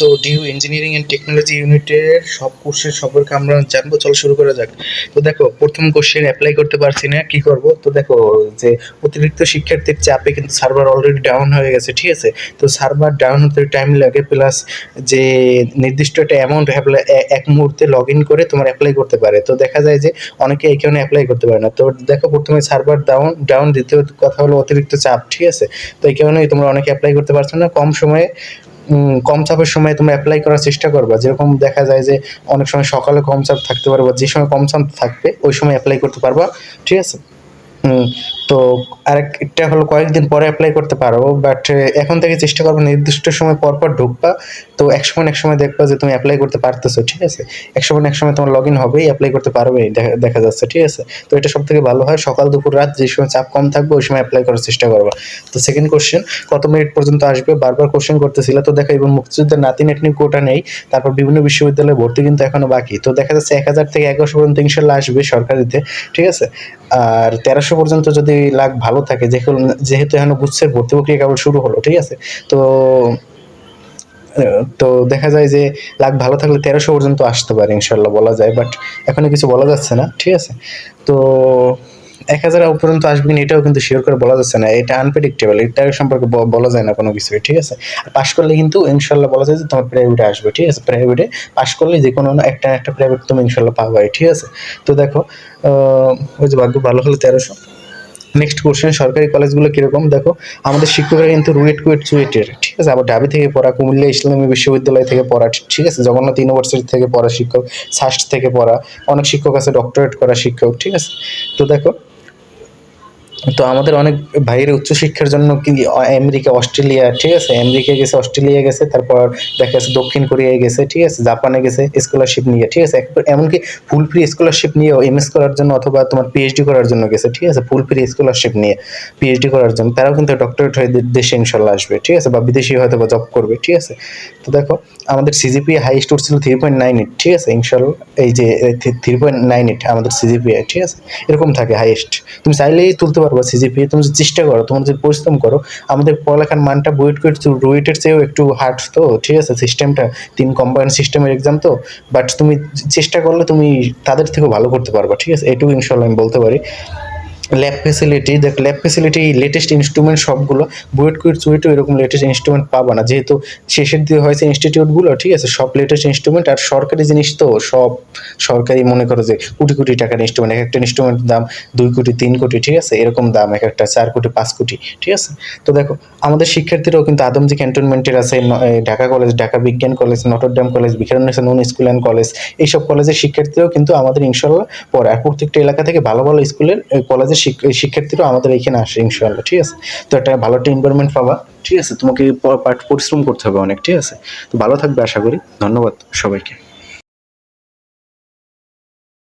তো due engineering and technology ইউনিটের সব কোর্সের সম্পর্কে আমরা জানব। চলো শুরু করা যাক। তো দেখো, প্রথম কোশ্চেন অ্যাপ্লাই করতে পারছি না, কি করব? তো দেখো, যে অতিরিক্ত শিক্ষার্থীর চাপে কিন্তু সার্ভার অলরেডি ডাউন হয়ে গেছে, ঠিক আছে? তো সার্ভার ডাউন হতে টাইম লাগে প্লাস যে নির্দিষ্ট একটা অ্যামাউন্ট এক মুহূর্তে লগ ইন করে তোমার অ্যাপ্লাই করতে পারে। তো দেখা যায় যে অনেকে এই কারণে অ্যাপ্লাই করতে পারে না। তো দেখো, প্রথমে সার্ভার ডাউন ডাউন দ্বিতীয় কথা হলো অতিরিক্ত চাপ, ঠিক আছে? তো এই কারণেই তোমরা অনেকে অ্যাপ্লাই করতে পারছ না। কম সময়ে কম চাপের সময় তোমরা অ্যাপ্লাই করার চেষ্টা করবা। যেরকম দেখা যায় যে অনেক সময় সকালে কম চাপ থাকতে পারব যে সময় কম চাপ থাকবে, ওই সময় অ্যাপ্লাই করতে পারবা। ঠিক আছে? তো আরেকটা হলো কয়েকদিন পরে অ্যাপ্লাই করতে পারো বাট এখন থেকে চেষ্টা করব নির্দিষ্ট সময় পর পর ঢুকবা। তো এক সময় এক সময় দেখবা যে তুমি অ্যাপ্লাই করতে পারতেছো, ঠিক আছে? এক সময় এক সময় তোমার লগ ইন হবেই অ্যাপ্লাই করতে পারবেই দেখা- যাচ্ছে, ঠিক আছে? তো এটা সব থেকে ভালো হয়। সকাল, দুপুর, রাত যে সময় চাপ কম থাকবে, ওই সময় অ্যাপ্লাই করার চেষ্টা করবা। তো সেকেন্ড কোশ্চেন কত মিনিট পর্যন্ত আসবে? বারবার কোশ্চেন করতেছিল, তো দেখো এবং মুক্তিযুদ্ধের নাতি, নাতনি কোটা নেই। তারপর বিভিন্ন বিশ্ববিদ্যালয়ে ভর্তি কিন্তু এখনও বাকি। তো দেখা যাচ্ছে এক হাজার থেকে এগারোশো পর্যন্ত ইনশাল্লাহ আসবে সরকারিতে, ঠিক আছে? আর তেরোশো পর্যন্ত যদি লাখ ভালো থাকে, যেহেতু যেহেতু এখনও গুচ্ছের ভর্তি প্রক্রিয়া কেবল শুরু হলো, ঠিক আছে? তো তো দেখা যায় যে লাখ ভালো থাকলে তেরোশো পর্যন্ত আসতে পারে ইনশাল্লাহ বলা যায় বাট এখনও কিছু বলা যাচ্ছে না, ঠিক আছে? তো এক হাজার পর্যন্ত আসবে কিনা এটাও কিন্তু শিওর করে বলা যাচ্ছে না, এটা আনপ্রেডিক্টেবল এটার সম্পর্কে বলা যায় না কোনো কিছু ঠিক আছে? পাশ করলে কিন্তু ইনশাল্লাহ বলা যায় যে তোমার প্রাইভেটে আসবে, ঠিক আছে? প্রাইভেটে পাশ করলে যে কোনো না, একটা একটা প্রাইভেট তুমি ইনশাল্লাহ পাবাই ঠিক আছে? তো দেখো ওই যে ভাগ্য ভালো হলে তেরোশো নেক্সট কোশ্চেন সরকারি কলেজগুলো কীরকম? দেখো, আমাদের শিক্ষকরা কিন্তু রুয়েট কুয়েট চুয়েটের, ঠিক আছে? আবার ঢাবি থেকে পড়া, কুমিল্লা ইসলামী বিশ্ববিদ্যালয় থেকে পড়া, ঠিক আছে? জগন্নাথ ইউনিভার্সিটি থেকে পড়া শিক্ষক সাস্ট থেকে পড়া, অনেক শিক্ষক আছে ডক্টরেট করা শিক্ষক, ঠিক আছে? তো দেখো তো আমাদের অনেক ভাইয়ের উচ্চশিক্ষার জন্য কি, আমেরিকা, অস্ট্রেলিয়া, ঠিক আছে? আমেরিকা গেছে, অস্ট্রেলিয়া গেছে, তারপর দেখা যাচ্ছে দক্ষিণ কোরিয়ায় গেছে, ঠিক আছে? জাপানে গেছে স্কলারশিপ নিয়ে, ঠিক আছে? এমনকি ফুল ফ্রি স্কলারশিপ নিয়েও এমএস করার জন্য অথবা তোমার পিএইচডি করার জন্য গেছে, ঠিক আছে? ফুল ফ্রি স্কলারশিপ নিয়ে পিএইচডি করার জন্য, তারাও কিন্তু ডক্টরেট হয়ে দেশে ইনশাল্লাহ আসবে, ঠিক আছে? বা বিদেশি হয়তো বা জব করবে, ঠিক আছে? তো দেখো, আমাদের সিজিপিএ হাইস্ট ছিল থ্রি পয়েন্ট নাইন এইট ঠিক আছে? ইনশাল্লাহ এই যে থ্রি পয়েন্ট নাইন এইট আমাদের সিজিপিএ ঠিক আছে? এরকম থাকে হাইয়েস্ট তুমি চাইলেই তুলতে পারবে সিজিপি তুমি যদি চেষ্টা করো, তোমার যদি পরিশ্রম করো, আমাদের পড়ালেখার মানটা বুয়েট রুয়েটের চেয়েও একটু হার্ড তো, ঠিক আছে? সিস্টেমটা তিন কম্বাইন সিস্টেমের এক্সাম তো বাট তুমি চেষ্টা করলে তুমি তাদের থেকেও ভালো করতে পারবা, ঠিক আছে? এটুকু ইনশাল্লাহ আমি বলতে পারি। ল্যাব ফেসিলিটি দেখ ল্যাব ফেসিলিটি লেটেস্ট ইনস্ট্রুমেন্ট সবগুলো, বুয়েট কুইট চুয়েটও এরকম লেটেস্ট ইনস্ট্রুমেন্ট পাবা না। যেহেতু শেষের দিকে হয়েছে ইনস্টিটিউটগুলো ঠিক আছে? সব লেটেস্ট ইনস্ট্রুমেন্ট আর সরকারি জিনিস তো সব সরকারি মনে করো যে কোটি কোটি টাকার ইনস্ট্রুমেন্ট এক একটা ইনস্ট্রুমেন্টের দাম দুই কোটি, তিন কোটি, ঠিক আছে? এরকম দাম, এক একটা চার কোটি, পাঁচ কোটি, ঠিক আছে? তো দেখো, আমাদের শিক্ষার্থীরাও কিন্তু আদমজি ক্যান্টনমেন্টের আছে ঢাকা কলেজ, ঢাকা বিজ্ঞান college Notre Dame college Viqarunnisa Noon school and college, এইসব কলেজের শিক্ষার্থীরাও কিন্তু আমাদের ইনশাল্লাহ পরে আর প্রত্যেকটা এলাকা থেকে ভালো ভালো স্কুলের এই কলেজের এই শিক্ষার্থীরাও আমাদের এখানে আসে ইনশাল্লাহ ঠিক আছে? তো একটা ভালো একটা এনভায়রনমেন্ট পাবা, ঠিক আছে? তোমাকে পরিশ্রম করতে হবে অনেক, ঠিক আছে? তো ভালো থাকবে আশা করি, ধন্যবাদ সবাইকে।